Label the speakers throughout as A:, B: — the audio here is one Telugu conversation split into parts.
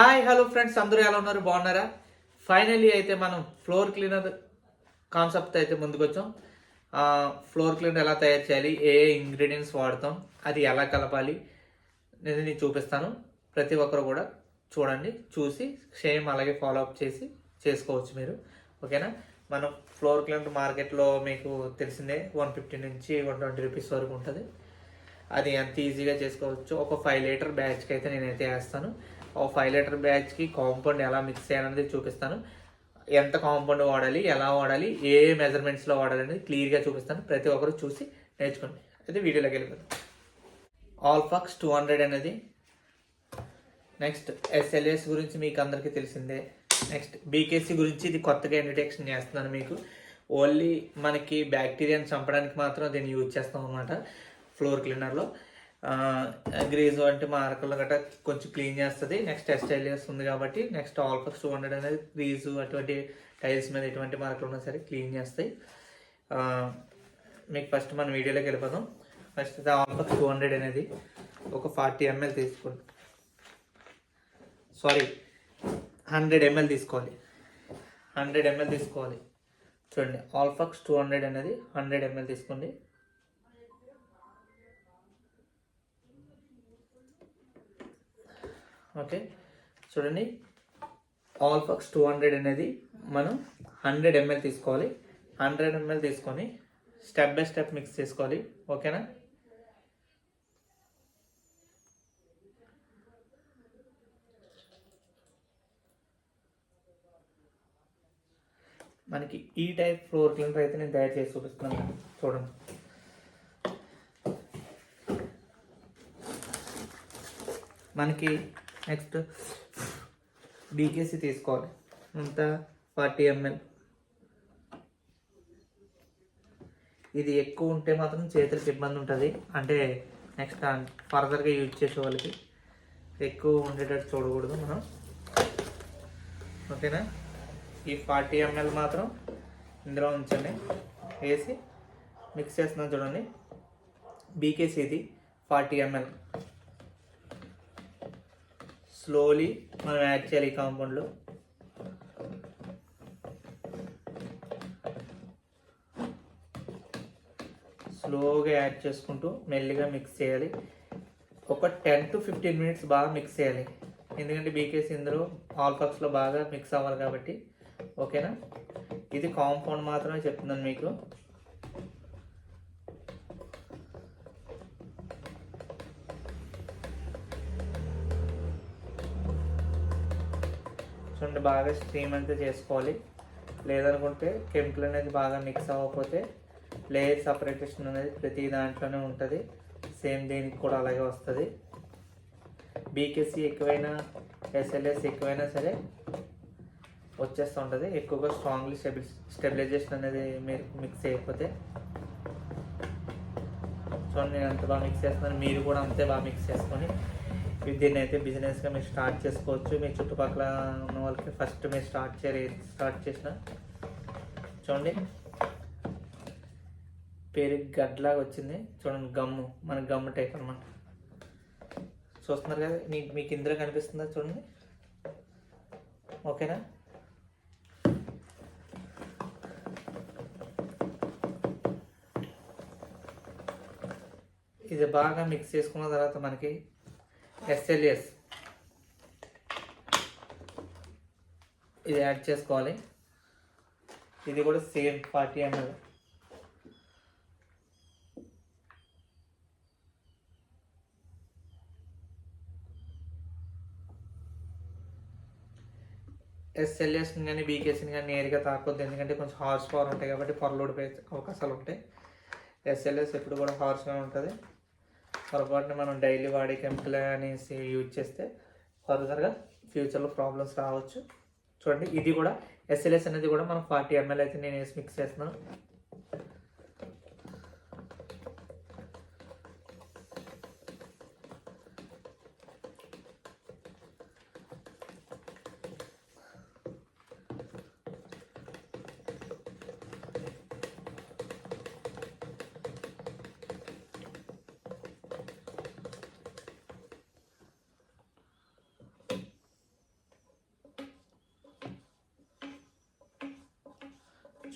A: హాయ్ హలో ఫ్రెండ్స్ అందరూ ఎలా ఉన్నారు? బాగున్నారా? ఫైనలీ అయితే మనం ఫ్లోర్ క్లీనర్ కాన్సెప్ట్ అయితే ముందుకు వచ్చాం ఫ్లోర్ క్లీనర్ ఎలా తయారు చేయాలి? ఏ ఏ ఇంగ్రీడియంట్స్ వాడతాం? అది ఎలా కలపాలి? నేను నేను చూపిస్తాను. ప్రతి ఒక్కరు కూడా చూడండి చూసి సేమ్ అలాగే ఫాలో అప్ చేసి చేసుకోవచ్చు మీరు. ఓకేనా? మనం ఫ్లోర్ క్లీనర్ మార్కెట్లో మీకు తెలిసిందే వన్ ఫిఫ్టీ నుంచి వన్ ట్వంటీ రూపీస్ వరకు ఉంటుంది. అది ఎంత ఈజీగా చేసుకోవచ్చు? ఒక ఫైవ్ లీటర్ బ్యాచ్కి అయితే నేనైతే వేస్తాను. ఒక ఫైవ్ లీటర్ బ్యాచ్కి కాంపౌండ్ ఎలా మిక్స్ చేయాలనేది చూపిస్తాను. ఎంత కాంపౌండ్ వాడాలి ఎలా వాడాలి ఏ ఏ మెజర్మెంట్స్లో వాడాలి అనేది క్లియర్గా చూపిస్తాను. ప్రతి ఒక్కరు చూసి నేర్చుకోండి. అయితే వీడియోలోకి వెళ్ళిపోతాం ఆల్ఫాక్స్ టూ హండ్రెడ్ అనేది. నెక్స్ట్ ఎస్ఎల్ఎస్ గురించి మీకు అందరికీ తెలిసిందే. నెక్స్ట్ బీకేసీ గురించి ఇది కొత్తగా ఇంట్రడక్షన్ చేస్తున్నాను మీకు. ఓన్లీ మనకి బ్యాక్టీరియాని చంపడానికి మాత్రం దీన్ని యూజ్ చేస్తాం అనమాట ఫ్లోర్ క్లీనర్లో గ్రీజు అంటే మార్కులు గట్రా కొంచెం క్లీన్ చేస్తుంది. నెక్స్ట్ ఎస్టైలియస్ ఉంది కాబట్టి నెక్స్ట్ ఆల్ఫాక్స్ టూ హండ్రెడ్ అనేది గ్రీజు అటువంటి టైల్స్ మీద ఎటువంటి మార్కులు ఉన్నా సరే క్లీన్ చేస్తాయి. మీకు ఫస్ట్ మన వీడియోలోకి వెళ్ళిపోదాం. ఫస్ట్ ఆల్ఫాక్స్ టూ హండ్రెడ్ అనేది ఒక ఫార్టీ ఎంఎల్ తీసుకోండి. సారీ హండ్రెడ్ ఎంఎల్ తీసుకోవాలి. హండ్రెడ్ ఎంఎల్ తీసుకోవాలి. చూడండి ఆల్ఫాక్స్ టూ హండ్రెడ్ అనేది హండ్రెడ్ ఎంఎల్ తీసుకోండి. ఓకే. చూడండి. ఆల్ ఫక్స్ టూ హండ్రెడ్ అనేది మనం హండ్రెడ్ ఎంఎల్ తీసుకోవాలి. హండ్రెడ్ ఎంఎల్ తీసుకొని స్టెప్ బై స్టెప్ మిక్స్ చేసుకోవాలి. ఓకేనా? మనకి ఈ టైప్ ఫ్లోర్ క్లీనర్ అయితే నేను తయారు చేసి చూపిస్తున్నాను. చూడండి. మనకి నెక్స్ట్ బీకేసీ తీసుకోవాలి. అంత ఫార్టీ ఎంఎల్. ఇది ఎక్కువ ఉంటే మాత్రం చేతులకు ఇబ్బంది ఉంటుంది. అంటే నెక్స్ట్ ఫర్దర్గా యూజ్ చేసే వాళ్ళకి ఎక్కువ ఉండేటట్టు చూడకూడదు మనం. ఓకేనా? ఈ ఫార్టీ ఎంఎల్ మాత్రం ఇందులో ఉంచండి. వేసి మిక్స్ చేస్తున్నాం చూడండి. బీకేసీ ఇది ఫార్టీ ఎంఎల్. స్లోలీ మనం యాడ్ చేయాలి ఈ కాంపౌండ్లో స్లోగా యాడ్ చేసుకుంటూ మెల్లిగా మిక్స్ చేయాలి. ఒక టెన్ టు ఫిఫ్టీన్ మినిట్స్ బాగా మిక్స్ చేయాలి. ఎందుకంటే బీకేసి ఇందులో కప్స్లో బాగా మిక్స్ అవ్వాలి కాబట్టి. ఓకేనా ఇది కాంపౌండ్ మాత్రమే చెప్తున్నాను మీకు. చూడండి బాగా స్ట్రీమ్ అంతా చేసుకోవాలి. లేదనుకుంటే కెమికల్ అనేది బాగా మిక్స్ అవ్వకపోతే లేయర్ సపరేటేషన్ అనేది ప్రతి దాంట్లోనే ఉంటుంది. సేమ్ దీనికి కూడా అలాగే వస్తుంది. బీకేసీ ఎక్కువైనా ఎస్ఎల్ఎస్ ఎక్కువైనా సరే వచ్చేస్తూ ఉంటుంది. ఎక్కువగా స్ట్రాంగ్లీ స్టెబిల్ స్టెబిలైజేషన్ అనేది మీరు మిక్స్ చేయకపోతే. చూడండి నేను అంత బాగా మిక్స్ చేస్తున్నాను. మీరు కూడా అంతే బాగా మిక్స్ చేసుకొని దీన్ని అయితే బిజినెస్గా మీరు స్టార్ట్ చేసుకోవచ్చు. మీ చుట్టుపక్కల ఉన్న వాళ్ళకి ఫస్ట్ మీరు స్టార్ట్ చేయ స్టార్ట్ చేసిన చూడండి. పేరు గడ్లాగా వచ్చింది. చూడండి గమ్ము మన గమ్ము టైప్ అనమాట చూస్తున్నారు కదా మీకు మీకు ఇందులో కనిపిస్తుందా చూడండి. ఓకేనా? ఇది బాగా మిక్స్ చేసుకున్న తర్వాత మనకి ఎస్ఎల్ఎస్. ఇది యాడ్ చేసుకోవాలి. ఇది కూడా సేమ్ ఫార్టీ ఎంఎల్. ఎస్ఎల్ఎస్ని కానీ బీకేసీని కానీ నేరుగా తాకొద్దు ఎందుకంటే కొంచెం హార్స్ పవర్ ఉంటాయి కాబట్టి పొరలోడి అవకాశాలు ఉంటాయి. ఎస్ఎల్ఎస్ ఎప్పుడు కూడా హార్స్గా ఉంటుంది. పొరపాటున మనం డైలీ వాడే కెమికల్ అనేసి యూజ్ చేస్తే ఫర్దర్గా ఫ్యూచర్లో ప్రాబ్లమ్స్ రావచ్చు. చూడండి ఇది కూడా ఎస్ఎల్ఎస్ అనేది కూడా మనం ఫార్టీ ఎంఎల్ అయితే నేను వేసి మిక్స్ చేస్తున్నాను.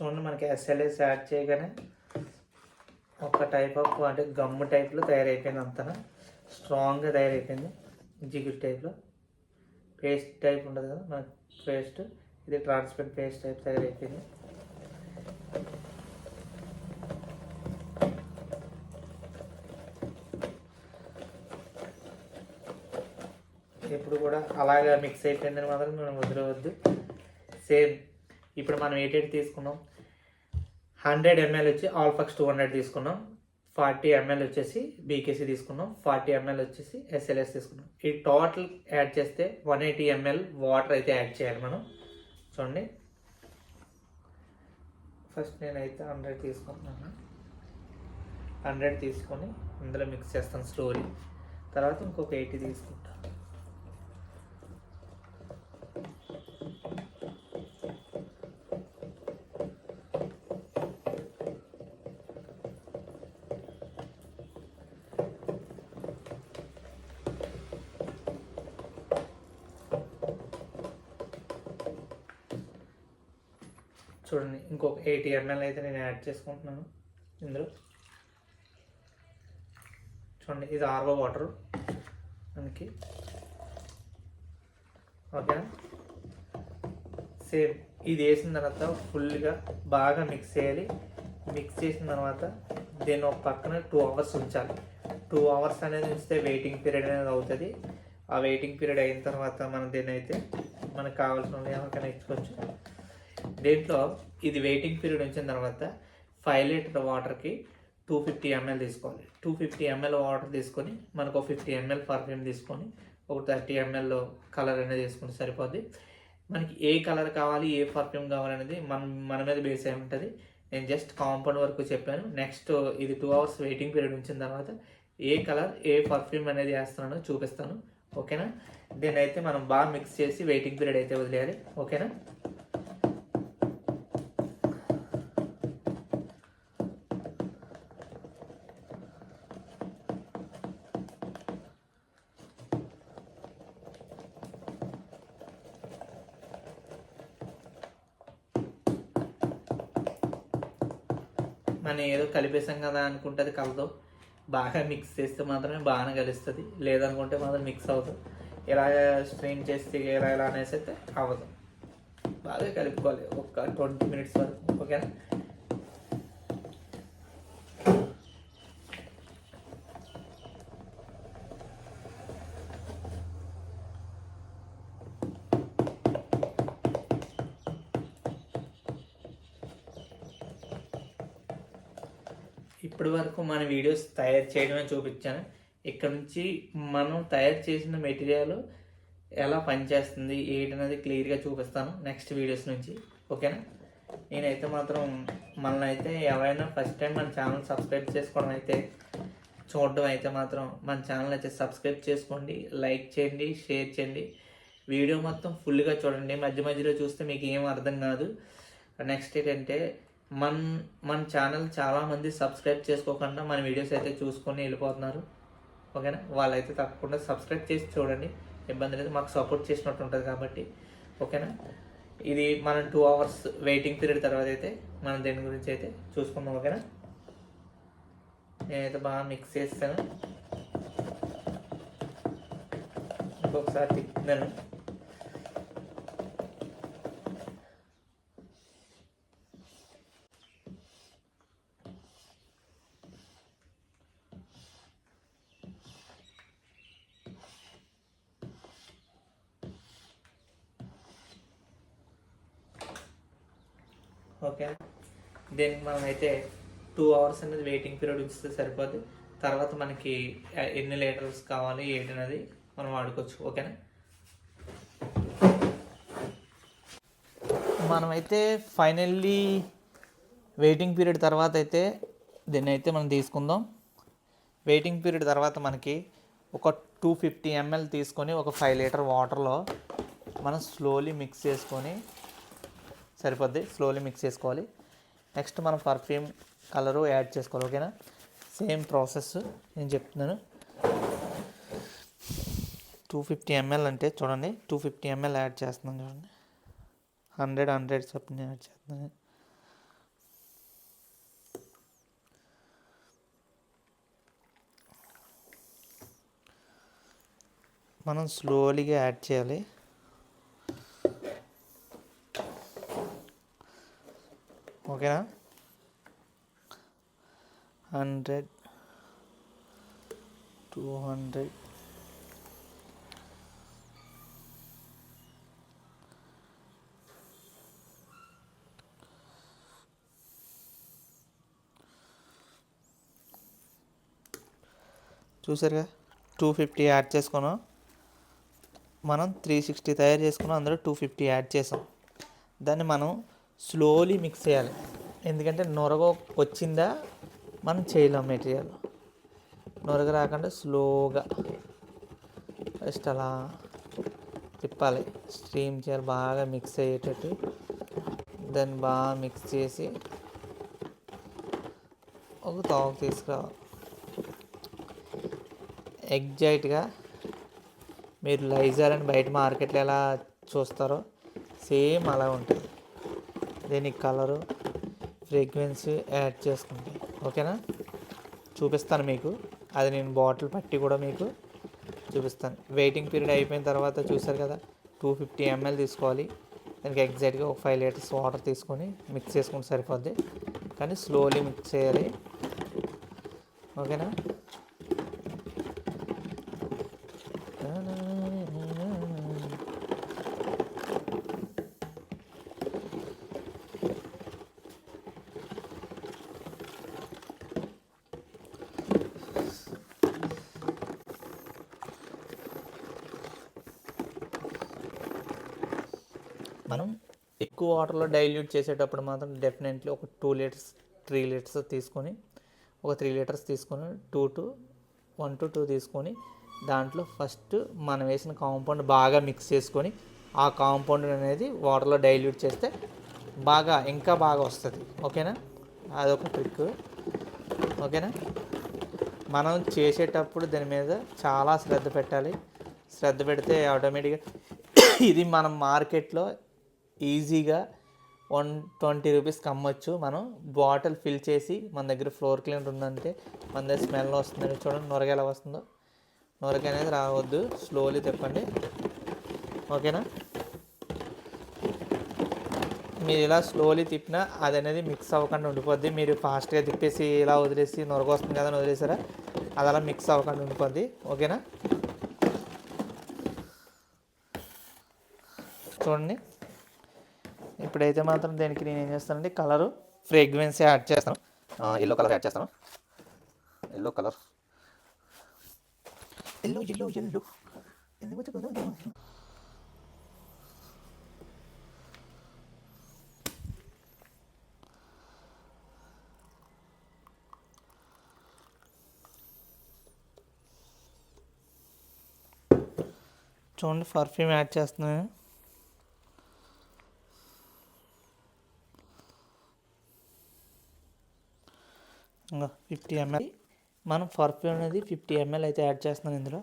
A: చూడండి మనకి ఎస్ఎల్ఎస్ యాడ్ చేయగానే ఒక టైప్ ఆఫ్ అంటే గమ్ము టైప్లో తయారైపోయింది అంతనా? స్ట్రాంగ్గా తయారైపోయింది. జిగురు టైప్లో పేస్ట్ టైప్ ఉండదు కదా మన పేస్ట్ ఇది ట్రాన్స్పరెంట్ పేస్ట్ టైప్ తయారైపోయింది. ఎప్పుడు కూడా అలాగా మిక్స్ అయిపోయిందని మాత్రం మనం వదిలేవద్దు. సేమ్ ఇప్పుడు మనం ఏటేటి తీసుకున్నాం. హండ్రెడ్ ఎంఎల్ వచ్చి ఆల్ఫాక్స్ టూ హండ్రెడ్ తీసుకున్నాం. ఫార్టీ ఎంఎల్ వచ్చేసి బీకేసీ తీసుకున్నాం. ఫార్టీ ఎంఎల్ వచ్చేసి ఎస్ఎల్ఎస్ తీసుకున్నాం. ఈ టోటల్ యాడ్ చేస్తే వన్ ఎయిటీ ఎంఎల్ వాటర్ అయితే యాడ్ చేయాలి మనం. చూడండి. ఫస్ట్ నేనైతే హండ్రెడ్ తీసుకుంటున్నాను. హండ్రెడ్ తీసుకొని అందులో మిక్స్ చేస్తాను స్లోలీ తర్వాత ఇంకొక ఎయిటీ తీసుకుంటాను చూడండి ఇంకొక ఎయిటీ ఎంఎల్ అయితే నేను యాడ్ చేసుకుంటున్నాను ఇందులో. చూడండి ఇది ఆర్వో వాటర్. మనకి ఓకే. సేమ్ ఇది వేసిన తర్వాత ఫుల్గా బాగా మిక్స్ చేయాలి. మిక్స్ చేసిన తర్వాత దీన్ని ఒక పక్కన టూ అవర్స్ ఉంచాలి. టూ అవర్స్ అనేది ఉంచితే వెయిటింగ్ పీరియడ్ అనేది అవుతుంది. ఆ వెయిటింగ్ పీరియడ్ అయిన తర్వాత మనం దీన్ని అయితే మనకు కావాల్సిన ఏమైనా ఇచ్చుకోవచ్చు. దీంట్లో ఇది వెయిటింగ్ పీరియడ్ వచ్చిన తర్వాత ఫైవ్ లీటర్ వాటర్కి టూ ఫిఫ్టీ ఎంఎల్ తీసుకోవాలి. టూ ఫిఫ్టీ ఎంఎల్ వాటర్ తీసుకొని మనకు ఒక ఫిఫ్టీ ఎంఎల్ పర్ఫ్యూమ్ తీసుకొని ఒక థర్టీ ఎంఎల్ కలర్ అనేది తీసుకుంటే సరిపోద్ది. మనకి ఏ కలర్ కావాలి ఏ పర్ఫ్యూమ్ కావాలనేది మన మన మీద బేస్ అయి ఉంటుంది. నేను జస్ట్ కాంపౌండ్ వరకు చెప్పాను. నెక్స్ట్ ఇది టూ అవర్స్ వెయిటింగ్ పీరియడ్ ఉంచిన తర్వాత ఏ కలర్ ఏ పర్ఫ్యూమ్ అనేది వేస్తున్నానో చూపిస్తాను. ఓకేనా దీన్ని అయితే మనం బాగా మిక్స్ చేసి వెయిటింగ్ పీరియడ్ అయితే వదిలేయాలి. ఓకేనా మనం ఏదో కలిపేసాం కదా అనుకుంటుంది కలదు. బాగా మిక్స్ చేస్తే మాత్రమే బాగానే కలుస్తుంది లేదనుకుంటే మాత్రం మిక్స్ అవ్వదు. ఇలా స్ట్రెయిన్ చేస్తే ఇలా ఇలా అనేసి అయితే అవ్వదు. బాగా కలుపుకోవాలి. ఒక ట్వంటీ మినిట్స్ వరకు. ఓకేనా ఇప్పటి వరకు మన వీడియోస్ తయారు చేయడమే చూపించాను. ఇక్కడ నుంచి మనం తయారు చేసిన మెటీరియల్ ఎలా పనిచేస్తుంది ఏంటనేది క్లియర్గా చూపిస్తాను నెక్స్ట్ వీడియోస్ నుంచి. ఓకేనా? నేనైతే మాత్రం మనల్ని అయితే ఎవరైనా ఫస్ట్ టైం మన ఛానల్ సబ్స్క్రైబ్ చేసుకోవడం అయితే చూడడం అయితే మాత్రం మన ఛానల్ అయితే సబ్స్క్రైబ్ చేసుకోండి లైక్ చేయండి షేర్ చేయండి. వీడియో మొత్తం ఫుల్గా చూడండి. మధ్య మధ్యలో చూస్తే మీకు ఏం అర్థం కాదు. నెక్స్ట్ ఏంటంటే మన మన ఛానల్ చాలామంది సబ్స్క్రైబ్ చేసుకోకుండా మన వీడియోస్ అయితే చూసుకొని వెళ్ళిపోతున్నారు. ఓకేనా? వాళ్ళైతే తప్పకుండా సబ్స్క్రైబ్ చేసి చూడండి. ఇబ్బంది లేదు మాకు సపోర్ట్ చేసినట్టు ఉంటుంది కాబట్టి. ఓకేనా? ఇది మనం టూ అవర్స్ వెయిటింగ్ పీరియడ్ తర్వాత అయితే మనం దీని గురించి అయితే చూసుకుందాం ఓకేనా? నేనైతే బాగా మిక్స్ చేస్తాను. ఇంకొకసారి తిప్పుతున్నాను ఓకే దీనికి మనం అయితే టూ అవర్స్ అనేది వెయిటింగ్ పీరియడ్ ఉంచితే సరిపోద్ది. తర్వాత మనకి ఎన్ని లీటర్స్ కావాలి ఏంటి అనేది మనం వాడుకోవచ్చు. ఓకేనా మనమైతే ఫైనల్లీ వెయిటింగ్ పీరియడ్ తర్వాత అయితే దీన్ని అయితే మనం తీసుకుందాం. వెయిటింగ్ పీరియడ్ తర్వాత మనకి ఒక టూ ఫిఫ్టీ ఎంఎల్ తీసుకొని ఒక ఫైవ్ లీటర్ వాటర్లో మనం స్లోలీ మిక్స్ చేసుకొని సరిపోద్ది. స్లోలీ మిక్స్ చేసుకోవాలి. నెక్స్ట్ మనం పర్ఫ్యూమ్ కలరు యాడ్ చేసుకోవాలి ఓకేనా సేమ్ ప్రాసెస్ నేను చెప్తున్నాను. టూ ఫిఫ్టీ ఎంఎల్ అంటే చూడండి టూ ఫిఫ్టీ ఎంఎల్ యాడ్ చేస్తున్నాను చూడండి. హండ్రెడ్ హండ్రెడ్ చొప్పున యాడ్ చేస్తున్నాను. మనం స్లోలీగా యాడ్ చేయాలి. ఓకేనా? హండ్రెడ్ టూ హండ్రెడ్ చూసారుగా? టూ ఫిఫ్టీ యాడ్ చేసుకున్నాం. మనం త్రీ సిక్స్టీ తయారు చేసుకున్నాం అందులో టూ ఫిఫ్టీ యాడ్ చేసాం. దాన్ని మనం స్లోలీ మిక్స్ చేయాలి. ఎందుకంటే నొరగ వచ్చిందా మనం చేయలేం మెటీరియల్. నొరగ రాకుండా స్లోగా జస్ట్ అలా తిప్పాలి. స్ట్రీమ్ చేయాలి బాగా మిక్స్ అయ్యేటట్టు. దాన్ని బాగా మిక్స్ చేసి ఒక తాకు తీసుకురావాలి. ఎగ్జాక్ట్గా మీరు లైజర్ అని బయట మార్కెట్లో ఎలా చూస్తారో సేమ్ అలా ఉంటుంది. దీనికి కలరు ఫ్రీక్వెన్సీ యాడ్ చేసుకోండి ఓకేనా? చూపిస్తాను మీకు. అది నేను బాటిల్ పట్టి కూడా మీకు చూపిస్తాను. వెయిటింగ్ పీరియడ్ అయిపోయిన తర్వాత చూసారు కదా టూ ఫిఫ్టీ ఎంఎల్ తీసుకోవాలి. దానికి ఎగ్జాక్ట్గా ఒక ఫైవ్ లీటర్స్ వాటర్ తీసుకొని మిక్స్ చేసుకుంటే సరిపోద్ది. కానీ స్లోలీ మిక్స్ చేయాలి. ఓకేనా మనం ఎక్కువ వాటర్లో డైల్యూట్ చేసేటప్పుడు మాత్రం డెఫినెట్లీ ఒక టూ లీటర్స్ త్రీ లీటర్స్ తీసుకొని ఒక త్రీ లీటర్స్ తీసుకొని two to one to two తీసుకొని దాంట్లో ఫస్ట్ మనం వేసిన కాంపౌండ్ బాగా మిక్స్ చేసుకొని ఆ కాంపౌండ్ అనేది వాటర్లో డైల్యూట్ చేస్తే బాగా ఇంకా బాగా వస్తుంది. ఓకేనా? అదొక ట్రిక్ ఓకేనా? మనం చేసేటప్పుడు దాని మీద చాలా శ్రద్ధ పెట్టాలి. శ్రద్ధ పెడితే ఆటోమేటిక్గా ఇది మనం మార్కెట్లో ఈజీగా వన్ ట్వంటీ రూపీస్కి అమ్మచ్చు మనం బాటిల్ ఫిల్ చేసి మన దగ్గర ఫ్లోర్ క్లీనర్ ఉందంటే మన దగ్గర స్మెల్ వస్తుందని చూడండి నొరగ ఎలా వస్తుందో. నొరగ అనేది రావద్దు స్లోలీ తిప్పండి. ఓకేనా? మీరు ఇలా స్లోలీ తిప్పినా అది అనేది మిక్స్ అవ్వకుండా ఉండిపోద్ది. మీరు ఫాస్ట్గా తిప్పేసి ఇలా వదిలేసి నొరగ వస్తుంది కదా అని వదిలేసారా? అది అలా మిక్స్ అవ్వకుండా ఉండిపోద్ది. ఓకేనా? చూడండి. ఇప్పుడైతే మాత్రం దీనికి నేను ఏం చేస్తానంటే కలరు ఫ్రేగ్రెన్స్ యాడ్ చేస్తాను. ఎల్లో కలర్ యాడ్ చేస్తాను. Yellow colour yellow yellow yellow చూడండి పర్ఫ్యూమ్ యాడ్ చేస్తున్నాను. Fifty ML. మనం పర్ఫ్యూమ్ అనేది ఫిఫ్టీ ఎంఎల్ అయితే యాడ్ చేస్తున్నాను ఇందులో.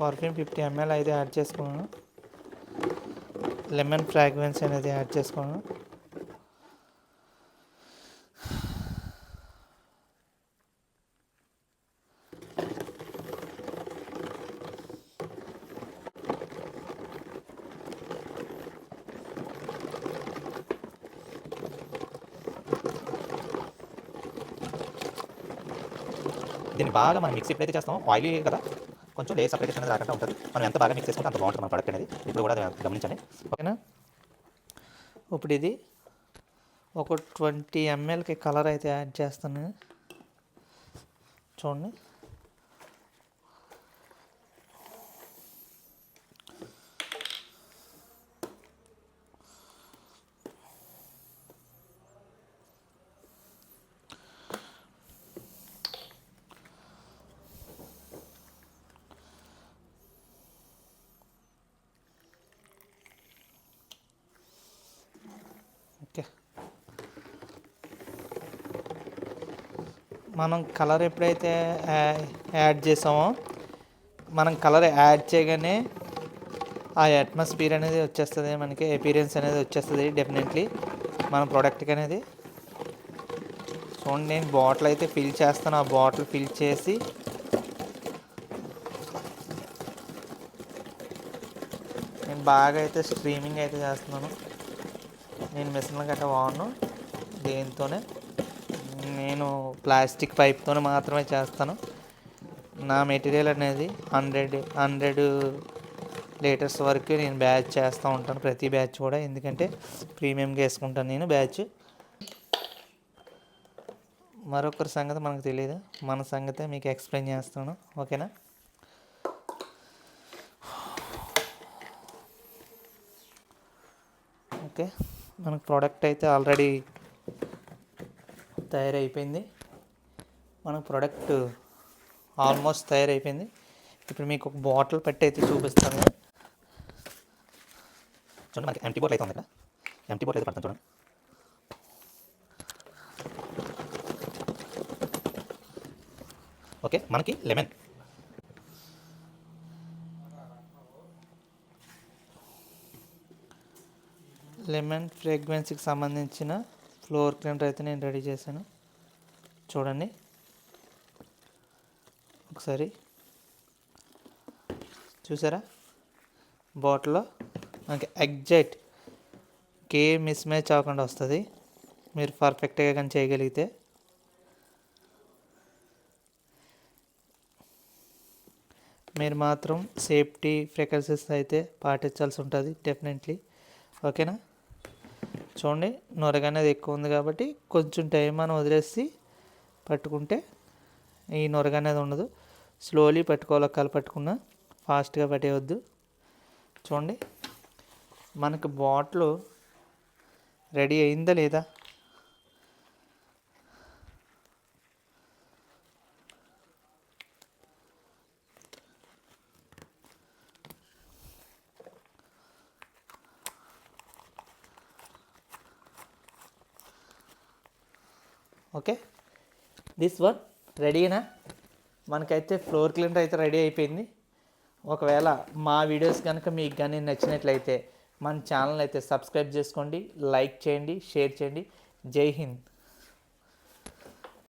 A: పర్ఫ్యూమ్ ఫిఫ్టీ ఎంఎల్ అయితే యాడ్ చేసుకున్నాను లెమన్ ఫ్రాగ్రెన్స్ అనేది యాడ్ చేసుకున్నాను బాగా మనం మిక్స్ ఎప్పుడైతే చేస్తామో ఆయిలీ కదా? కొంచెం లేస్ సపరేషన్ అనేది రాకుండా ఉంటుంది. మనం ఎంత బాగా మిక్స్ చేసుకుంటే అంత బాగుంటుంది మన ప్రొడక్ట్ అనేది. ఇప్పుడు కూడా గమనించండి. ఓకేనా? ఇప్పుడు ఇది ఒక ట్వంటీ ఎంఎల్కి కలర్ అయితే యాడ్ చేస్తాను. చూడండి. మనం కలర్ ఎప్పుడైతే యాడ్ చేసామో మనం కలర్ యాడ్ చేయగానే ఆ అట్మాస్ఫియర్ అనేది వచ్చేస్తుంది మనకి అపీరియన్స్ అనేది వచ్చేస్తుంది డెఫినెట్లీ మన ప్రోడక్ట్కి అనేది. చూడండి నేను బాటిల్ అయితే ఫిల్ చేస్తాను. ఆ బాటిల్ ఫిల్ చేసి నేను బాగా అయితే స్ట్రీమింగ్ అయితే చేస్తున్నాను. నేను మిషన్లు గట్రా వాడను. దేంతోనే. నేను ప్లాస్టిక్ పైప్తో మాత్రమే చేస్తాను. నా మెటీరియల్ అనేది హండ్రెడ్ హండ్రెడ్ లీటర్స్ వరకు నేను బ్యాచ్ చేస్తూ ఉంటాను. ప్రతి బ్యాచ్ కూడా. ఎందుకంటే ప్రీమియంగా వేసుకుంటాను నేను బ్యాచ్. మరొకరి సంగతి మనకు తెలియదు మన సంగతే మీకు ఎక్స్ప్లెయిన్ చేస్తాను. ఓకేనా? ఓకే. మనకు ప్రోడక్ట్ అయితే ఆల్రెడీ తయారైపోయింది. మన ప్రోడక్ట్ ఆల్మోస్ట్ తయారైపోయింది. ఇప్పుడు మీకు ఒక బాటిల్ పెట్టి అయితే చూపిస్తాను. చూడండి మనకి ఎంటీ బాటిల్ అయితే ఉంది ఇక్కడ ఎంటీ బాటిల్ అయితే పడతాను చూడండి. ఓకే మనకి లెమన్ లెమన్ ఫ్రేగ్రెన్స్కి సంబంధించిన ఫ్లోర్ క్లీనర్ అయితే నేను రెడీ చేశాను. చూడండి. ఒకసారి. చూసారా? బాటిల్లో. మనకి ఎగ్జాక్ట్ కే మిస్ మ్యాచ్ అవ్వకుండా వస్తుంది. మీరు పర్ఫెక్ట్గా కానీ చేయగలిగితే. మీరు మాత్రం సేఫ్టీ ప్రికాషన్స్ అయితే పాటించాల్సి ఉంటుంది డెఫినెట్లీ. ఓకేనా? చూడండి నొరగ అనేది ఎక్కువ ఉంది కాబట్టి కొంచెం టైం మనం వదిలేసి పట్టుకుంటే ఈ నొరగ అనేది ఉండదు. స్లోలీ పట్టుకోవాలి కల పట్టుకున్నా. ఫాస్ట్గా పట్టేయవద్దు చూడండి మనకి బాటిల్ రెడీ అయిందా లేదా ఓకే దిస్ వన్ రెడీనా మనకైతే ఫ్లోర్ క్లీనర్ అయితే రెడీ అయిపోయింది. ఒకవేళ మా వీడియోస్ కనుక మీకు కానీ నచ్చినట్లయితే మన ఛానల్ అయితే సబ్స్క్రైబ్ చేసుకోండి లైక్ చేయండి షేర్ చేయండి. జై హింద్.